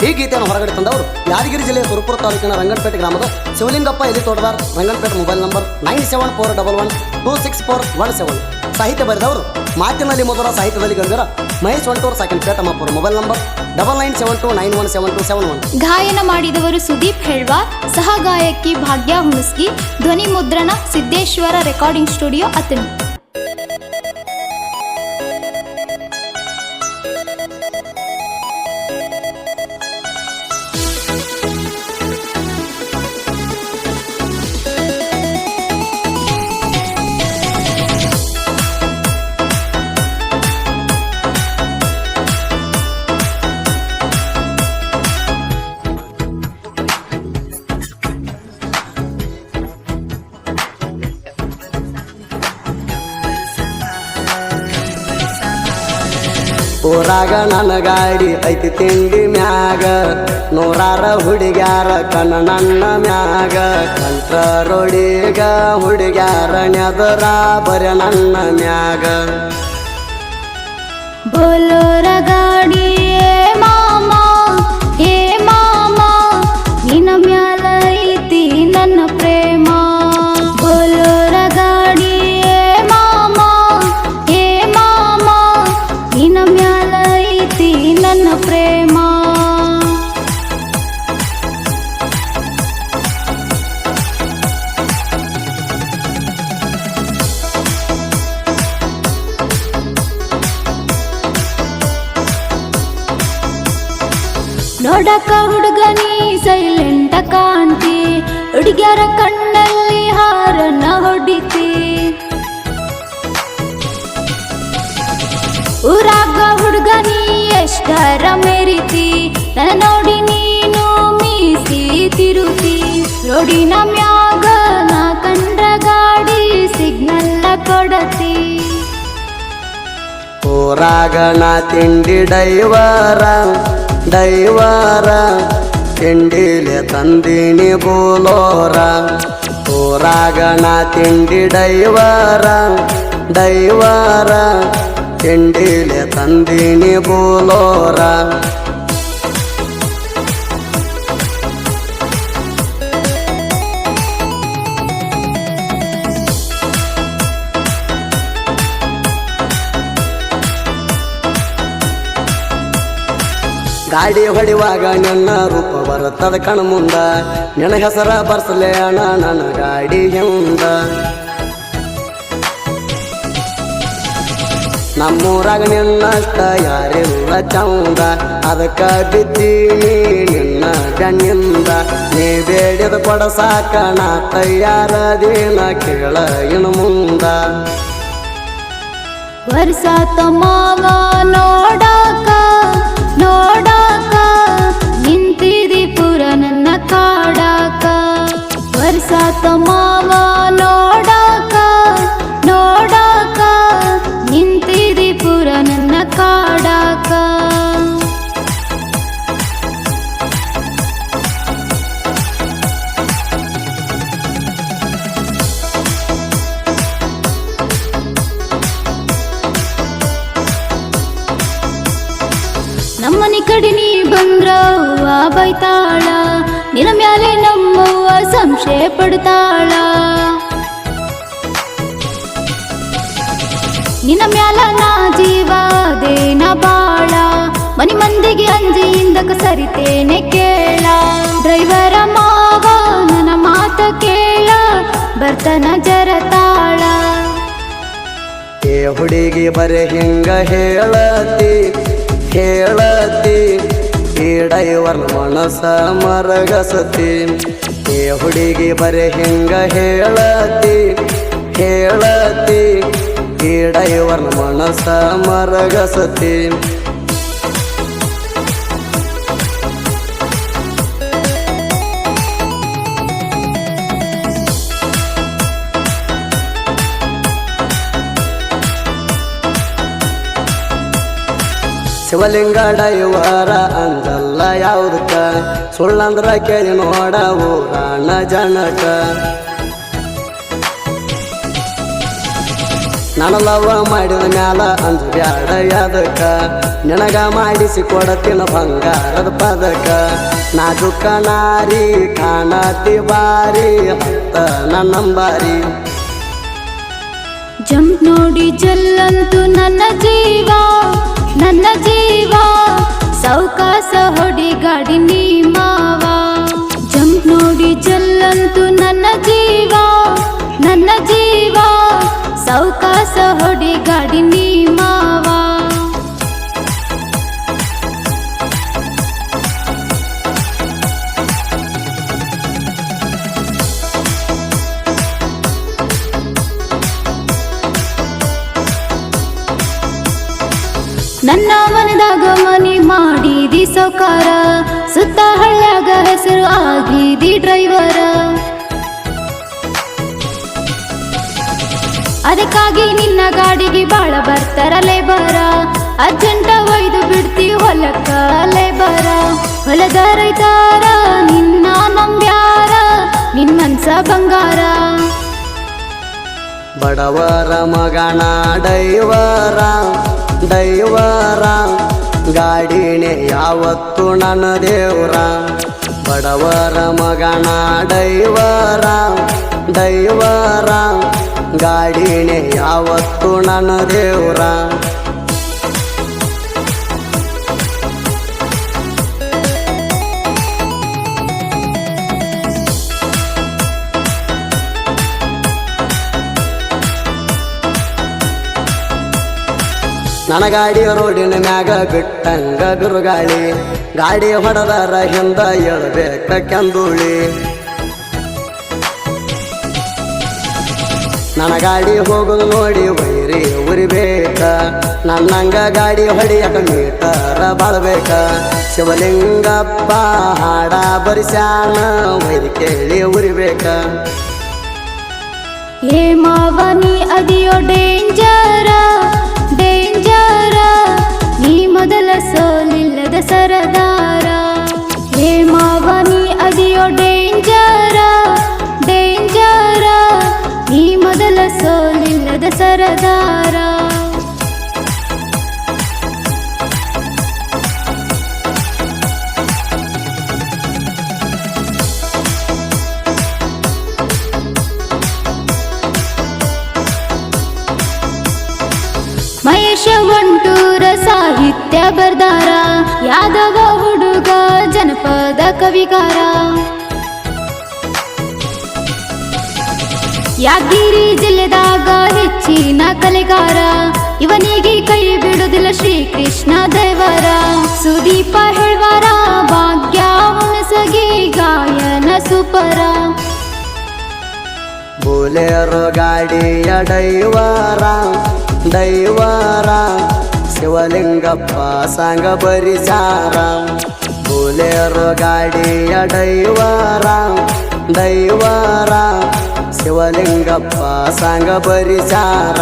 ಈ ಗೀತೆಯನ್ನು ಹೊರಗಡೆ ತಂದವರು ಯಾದಗಿರಿ ಜಿಲ್ಲೆಯ ಸುರಪುರ ತಾಲೂಕಿನ ರಂಗನಪೇಟೆ ಗ್ರಾಮದ ಶಿವಲಿಂಗಪ್ಪ ಎಲ್ಲಿ ತೋಟದಾರ್ Ranganapete mobile number nine seven four double one two six four one seven. ಸಾಹಿತ್ಯ ಬರೆದವರು ಮಾತಿನಲ್ಲಿ ಮೊದಲ ಸಾಹಿತ್ಯದಲ್ಲಿ ಗಂಗರ Mahesh Ontur second Petamapura mobile number double nine seven two nine one seven two seven one. ಗಾಯನ ಮಾಡಿದವರು ಸುದೀಪ್ ಹೆಳ್ವಾರ್ ಸಹ ಗಾಯಕಿ ಭಾಗ್ಯ ಹುಣಸ್ಗಿ ಧ್ವನಿ ಮುದ್ರಣ ಸಿದ್ದೇಶ್ವರ ರೆಕಾರ್ಡಿಂಗ್ ಸ್ಟುಡಿಯೋ ಅತನಿ ಊರಾಗ ನನ್ನ ಗಾಡಿ ಐತಿ ತಿಂಡಿ ಮ್ಯಾಗ. ನೂರಾರ ಹುಡುಗ್ಯಾರ ಕಣ್ಣ ನನ್ನ ಮ್ಯಾಗ. ಕಂಟ್ರೋಡಿಗ ಹುಡುಗ್ಯಾರ ನೆದರ ಬರ ನನ್ನ ಮ್ಯಾಗ. ಬೋಲೋರ ಗಾಡಿ ನೋಡಕ ಹುಡುಗನಿ ಸೈಲೆಂಟ ಕಾಣ್ತಿ ಹುಡುಗ್ಯಾರ ಕಣ್ಣಲ್ಲಿ ಹಾರನ್ನ ಹೊಡಿತಿ. ಊರಾಗ ಹುಡುಗನಿ ಎಷ್ಟರ ಮೆರಿತಿ. ನನ್ನ ನೋಡಿ ನೀನು ಮೀಸಿ ತಿರುತಿ. ರೋಡಿನ ಮ್ಯಾಗ ನಾ ಕಂಡ್ರ ಗಾಡಿ ಸಿಗ್ನಲ್ಲ ಕೊಡತಿ. ಊರಾಗ ನಾ ತಿಂಡಿ ಡೈವರ ಡೈವರ ತಿಂಡಿಲೆ ತಂದಿನಿ ಬೋಲೋರ ಊರಾಗ ನಾ ತಿಂಡಿ ದೈವಾರ ದೈವಾರ ತಿಂಡಿಲೆ ತಂದಿನಿ ಬೋಲೋರ ಗಾಡಿ ಹೊಡಿವಾಗ ನಿನ್ನ ರೂಪ ಬರುತ್ತದ ಕಣ ಮುಂದ. ನಿನ್ನ ಹೆಸರ ಬರ್ಸಲೆ ಅಣ್ಣ, ನನ್ನ ಗಾಡಿ ಹೆಂದ. ನಮ್ಮೂರಾಗ ನಿನ್ನಷ್ಟ ಯಾರಿಲ್ಲ ಚಂದ. ಅದಕ್ಕ ಬಿದ್ದೀನಿ ನಿನ್ನ ಬೆನ್ನಿಂದ. ನೀ ಬೇಡಿದ ಕೊಡ ಸಾಕಣ ತಯಾರ ದಿನ ಕೇಳ ಇನ್ನು ಮುಂದ. ವರ್ಷ ತಮ್ಮವ ನೋಡಕ ನೋಡಕ ಬೈತಾಳ, ನಿನ್ನ ಮ್ಯಾಲೆ ನಮ್ಮವ್ವ ಸಂಶಯ ಪಡ್ತಾಳ. ನಿನ್ನ ಮ್ಯಾಲ ನಾ ಜೀವ ದೇನ ಬಾಳ, ಮನಿ ಮಂದಿಗೆ ಅಂಜಿಯಿಂದ ಸರಿತೇನೆ ಕೇಳ. ಡ್ರೈವರ ಮಾವ ನನ್ನ ಮಾತ ಕೇಳ, ಬರ್ತನ ಜರತಾಳ. ಏ ಹುಡುಗಿ ಬರೆ ಹಿಂಗ ಹೇಳತಿ ಹೇಳತಿ. ಈ ಡೈವರ್ ಮನಸ ಮರಗಸತಿ. ಏ ಹುಡುಗಿ ಬರೀ ಹಿಂಗ ಹೇಳತಿ? ಹೇಳತಿ. ಈಡೈವರ್ ಡೈವರ್ ಮನಸ ಮರಗಸತಿ. ಶಿವಲಿಂಗ ಡೈವರ ಅಂದಲ್ಲ ಯಾವ್ದಕ್ಕ? ಸುಳ್ಳಂದ್ರ ಕೇಳಿ ನೋಡ ಊರಾಣ ಜನಕ. ನನ್ನ ಮಾಡಿದ ಮ್ಯಾಲ ಅಂದು ಬ್ಯಾಡ ಯಾದಕ ನಿನಗ ಮಾಡಿಸಿ ಕೊಡತಿನ ಬಂಗಾರದ ಪದಕ. ನಾಜುಕ ನಾರಿ ಕಾಣತಿ ಬಾರಿ ಹತ್ತ ನನ್ನಂಬಾರಿ ಜಂಪ್ ನೋಡಿ ಜಲ್ಲಂತು ನನ್ನ ಜೀವ. ನನ್ನ ಜೀವ, ಸೌಕಾಸ ಹೊಡಿ ಗಾಡಿ ನೀ ಮಾವ. ಜಂಪ್ ನೋಡಿ ಜಲ್ಲಂತು ನನ್ನ ಜೀವ ನನ್ನ ಜೀವ, ಸೌಕಾಸ ಹೊಡಿ ಗಾಡಿ ನೀ ನನ್ನ ಮನದಾಗ ಮನಿ ಮಾಡಿದಿ ಸೌಕಾರ. ಸುತ್ತ ಹಳ್ಳ್ಯಾಗ ಹೆಸರು ಆಗಿದಿ ಡ್ರೈವರ. ಅದಕ್ಕಾಗಿ ನಿನ್ನ ಗಾಡಿಗೆ ಬಾಳ ಬರ್ತಾರ ಲೇಬರ. ಅರ್ಜೆಂಟ ಒಯ್ದು ಬಿಡ್ತಿ ಹೊಲಕ್ಕ ಲೇಬರ. ಹೊಲದ ರೈತಾರ, ನಿನ್ನ ನಂಬ್ಯಾರ, ನಿನ್ ಮನ್ಸ ಬಂಗಾರ. ಬಡವರ ಮಗನ ಡೈವರ ಡೈವರ ಗಾಡಿನೆ ಯಾವತ್ತು ನನ್ನ ದೇವರ. ಬಡವರ ಮಗನ ದೈವರ ದೈವರ ಗಾಡಿನೇ ಯಾವತ್ತು ನನ್ನ ದೇವ್ರ. ನನ್ನ ಗಾಡಿ ರೋಡಿನ ಮ್ಯಾಗ ಬಿಟ್ಟಂಗ ಬಿರುಗಾಳಿ ಗಾಡಿ ಹೊಡೆದರ ಹಿಂದ ಎಳ್ಬೇಕ ಕೆಂದುಳಿ ನನ್ನ ಗಾಡಿ ಹೋಗುದು ನೋಡಿ ವೈರಿ ಉರಿಬೇಕ, ನನ್ನಂಗ ಗಾಡಿ ಹೊಡಿಯಕ ಮೀಟರ ಬಾಳ್ಬೇಕ. ಶಿವಲಿಂಗಪ್ಪ ಹಾಡ ಬರಿಸ್ಯಾನ, ವೈರಿ ಕೇಳಿ ಉರಿಬೇಕ. ಮಾವನಿ, ಅದಿಯೋ ಡೇಂಜರ ಮೊದಲ ಸೋಲಿಲ್ಲದ ಸರದಾರ. ಏ ಮಾವನಿ ಅದಿಯೋ ಡೇಂಜರ ಡೇಂಜರ. ನೀ ಮೊದಲ ಸೋಲಿಲ್ಲದ ಸರದಾರ. ಮಹೇಶ ಒಂಟೂರ ಸಾಹಿತ್ಯ ಬರ್ದಾರ, ಯಾದವ ಹುಡುಗ, ಜನಪದ ಕವಿಗಾರ. ಯಾದಗಿರಿ ಜಿಲ್ಲೆದಾಗ ಹೆಚ್ಚಿನ ಕಲೆಗಾರ, ಇವನಿಗೆ ಕೈ ಬಿಡುದಿಲ್ಲ ಶ್ರೀಕೃಷ್ಣ ದೇವರ. ಸುದೀಪ ಹೇಳ್ವಾರ, ಭಾಗ್ಯ ಹುಣಸಗಿ ಗಾಯನ ಸುಪರ. ಬೋಲೆಯರು ಗಾಡಿಯ ದೈವಾರ. ಡೈವರ ಶಿವಲಿಂಗಪ್ಪ ಸಂಗ ಬರಿಸಾರ ಬುಲೆರೋ ಗಾಡಿಯ ಡೈವರ ದೈವಾರ ಶಿವಲಿಂಗಪ್ಪ ಸಂಗ ಬರಿಸಾರ